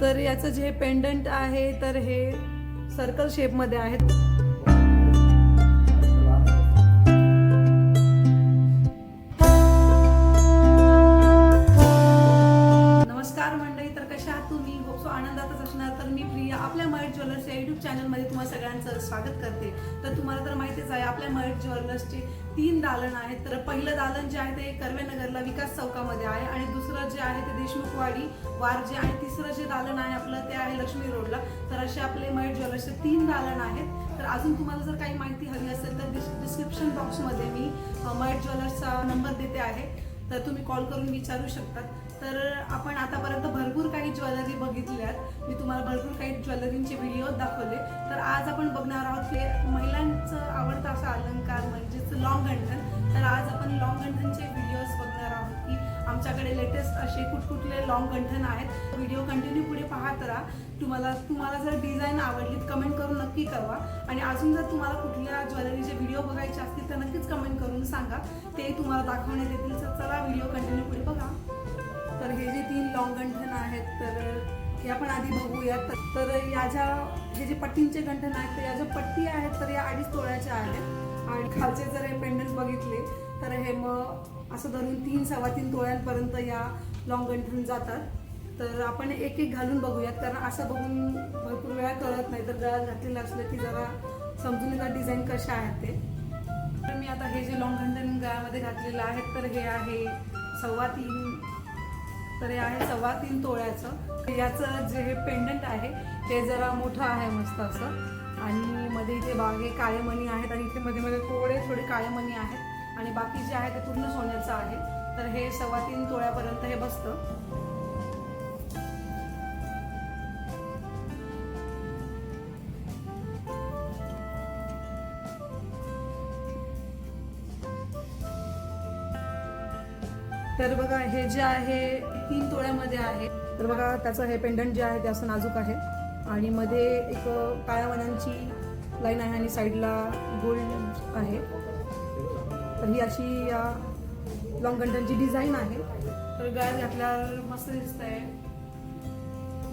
तर याचं जे पेंडंट आहे तर हे सर्कल शेपमध्ये आहेत. मी होप सो आनंदातच असणार. तर मी प्रिया आपल्या मयूर ज्वेलर्स या युट्यूब चॅनलमध्ये तुम्हाला सगळ्यांचं स्वागत करते. तर तुम्हाला तर माहितीच आहे आपल्या मयूर ज्वेलर्सचे तीन दालन आहेत. तर पहिलं दालन जे आहे ते कर्वेनगरला विकास चौकामध्ये आहे आणि दुसरं जे आहे ते देशमुखवाडी वारजे आणि तिसरं जे दालन आहे आपलं ते आहे लक्ष्मी रोडला. तर असे आपले मयूर ज्वेलर्सचे तीन दालन आहेत. तर अजून तुम्हाला जर काही माहिती हवी असेल तर डिस्क्रिप्शन बॉक्समध्ये मी अ, ज्वेलर्सचा नंबर देते आहे. तर तुम्ही कॉल करून विचारू शकतात. तर आपण आतापर्यंत भरपूर काही ज्वेलरी बघितल्यात मी तुम्हाला भरपूर काही ज्वेलरींचे व्हिडिओ दाखवले. तर आज आपण बघणार आहोत हे महिलांचं आवडता असा अलंकार म्हणजेच लॉंग गंठन तर आज आपण लॉंग गंठनचे व्हिडिओज बघणार आहोत की आमच्याकडे लेटेस्ट असे कुठकुठले लॉंग गंठन आहेत. व्हिडिओ कंटिन्यू पुढे पाहत राहा. तुम्हाला तुम्हाला जर डिझाईन आवडलीत कमेंट करून नक्की कळवा. आणि अजून जर तुम्हाला कुठल्या ज्वेलरीचे व्हिडिओ बघायचे असतील तर नक्कीच कमेंट करून सांगा. ते तुम्हाला दाखवण्यात येतील. तर चला व्हिडिओ कंटिन्यू पुढे बघा. हे जे तीन लॉंग गंठन आहेत तर हे आपण आधी बघूयात. तर या ज्या हे जे पट्टींचे गंठन आहेत तर या ज्या पट्टी आहेत तर या अडीच तोळ्याच्या आहेत. आणि खालचे जर हे पेंडंट बघितले तर हे मग असं धरून तीन सव्वा तीन तोळ्यांपर्यंत या लॉंग गंठन जातात. तर आपण एक एक घालून बघूयात कारण असं बघून भरपूर वेळा कळत नाही. तर गळ्यात घातलेलं असलं की जरा समजून येतात डिझाईन कशा आहेत ते. तर मी आता हे जे लॉंग गंठन गळ्यामध्ये घातलेलं आहे तर हे आहे सव्वा तीन तर हे आहे सव्वा तीन तोळ्याचं. याचं जे हे पेंडंट आहे ते जरा मोठं आहे मस्त असं. आणि मध्ये इथे बागे काळे मणी आहेत आणि इथे मध्ये मध्ये थोडे थोडे काळे मणी आहेत. आणि बाकी जे आहे ते पूर्ण सोन्याचं आहे. तर हे सव्वा तीन तोळ्यापर्यंत हे बसतं. तर बघा हे जे आहे तीन तोळ्यामध्ये आहे. तर बघा त्याचं हे पेंडंट जे आहे ते असं नाजूक आहे. आणि मध्ये एक काळ्या वनांची लाईन आहे आणि साईडला गोल्ड आहे. तर ही अशी या लॉंग कंटनची डिझाईन आहे. तर गाय घातल्यावर मस्त दिसत आहे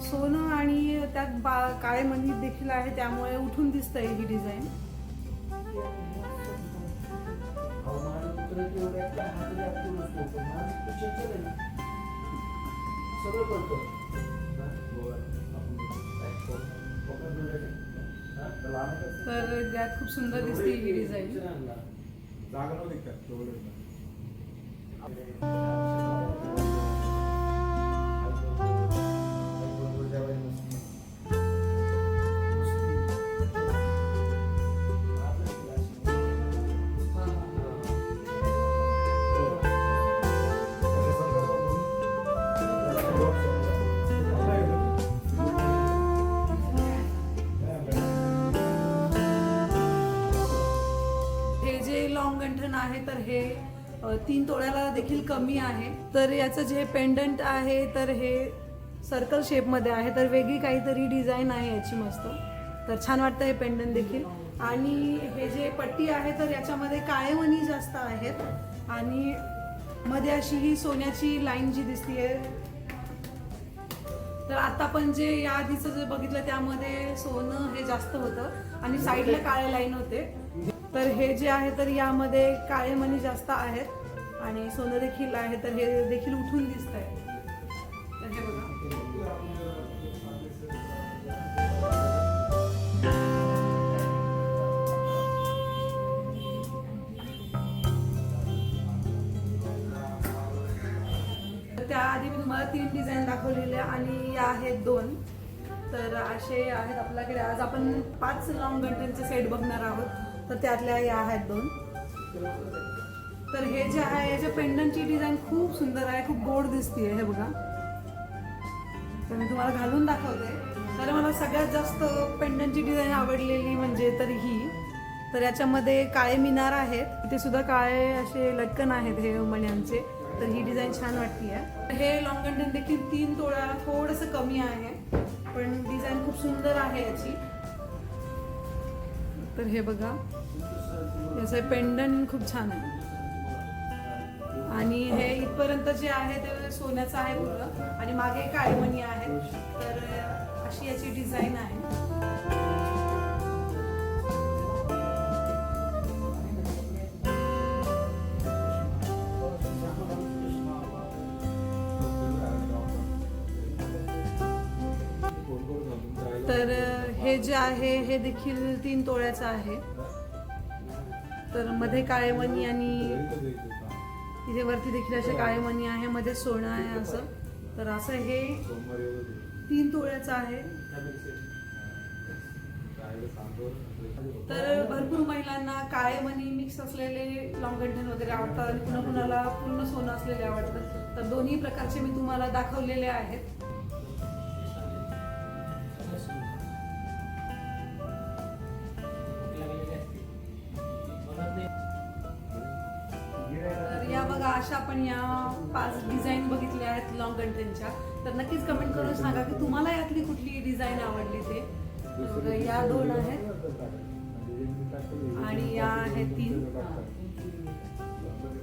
सोनं आणि त्यात बा काळे मंदिर देखील आहे त्यामुळे उठून दिसत आहे ही डिझाईन सगळं करतो. तर गळ्यात खूप सुंदर दिसते ही डिझाईन जागा नव्हती का आहे तर हे तीन तोळ्याला देखील कमी आहे. तर याचं जे पेंडंट आहे तर हे सर्कल शेपमध्ये आहे. तर वेगळी काहीतरी डिझाईन आहे याची मस्त. तर छान वाटतं हे पेंडंट देखील. आणि हे जे पट्टी आहे तर याच्यामध्ये काळे जास्त आहेत. आणि मध्ये अशी ही सोन्याची लाईन जी दिसतीये. तर आता पण जे या आधीचं जे बघितलं त्यामध्ये सोनं हे जास्त होतं. आणि साईडला काळे लाईन होते. तर हे जे आहे तर यामध्ये काळे मणी जास्त आहेत आणि सोनं देखील आहे तर हे देखील उठून दिसत आहे तर हे बघा. त्याआधी मी तुम्हाला तीन डिझाईन दाखवलेले आणि या आहेत दोन. तर असे आहेत आपल्याकडे. आज आपण पाच लॉंग गंटनचे सेट बघणार आहोत. तर त्यातल्या या आहेत दोन. तर हे जे आहे याच्या पेंडंटची डिझाईन खूप सुंदर आहे खूप गोड दिसतीये हे बघा. तर मी तुम्हाला घालून दाखवते. तर मला सगळ्यात जास्त पेंडंटची डिझाईन आवडलेली म्हणजे तर ही. तर याच्यामध्ये काळे मिनार आहेत. इथे सुद्धा काळे असे लटकन आहेत हे मण्यांचे तर ही डिझाईन छान वाटते हे लॉंगंडन देखील तीन तोळ्या थोडंसं कमी आहे पण डिझाईन खूप सुंदर आहे याची. तर हे बघा. याचं पेंडंट खूप छान आहे. आणि हे इथपर्यंत जे आहे ते सोन्याचं आहे पूर्ण आणि मागे एक आयमनी आहे. तर अशी याची डिझाईन आहे. तर हे जे आहे हे देखील तीन तोळ्याचं आहे. तर मध्ये काळेमणी आणि इथे वरती देखील असे काळेमणी आहे मध्ये सोनं आहे असं. तर असं हे तीन तोळ्याचं आहे. तर भरपूर महिलांना काळेमणी मिक्स असलेले लॉंगंठन वगैरे आवडतात आणि कुणा कुणाला पूर्ण सोनं असलेले आवडतात. तर दोन्ही प्रकारचे मी तुम्हाला दाखवलेले आहेत. अशा आपण या पाच डिझाईन बघितल्या आहेत लॉंग गंठनच्या तर नक्कीच कमेंट करून सांगा की तुम्हाला यातली कुठली डिझाईन आवडली ते. या दोन आहेत. आणि या आहेत तीन.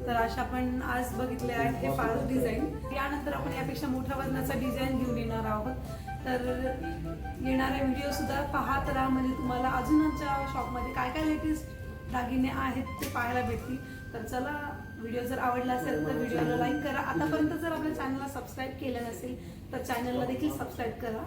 तर अशा आपण आज बघितले आहेत हे पाच डिझाईन यानंतर आपण यापेक्षा मोठ्या वजनाचा डिझाईन घेऊन येणार आहोत. तर येणारे व्हिडिओ सुद्धा पाहत राहा. म्हणजे तुम्हाला अजून आमच्या शॉपमध्ये काय काय लेटेस्ट दागिने आहेत ते पाहायला भेटतील. तर चला व्हिडिओ जर आवडला असेल तर व्हिडिओला लाईक करा. आतापर्यंत जर आपल्या चॅनलला सबस्क्राईब केलं नसेल तर चॅनलला देखील सबस्क्राईब करा.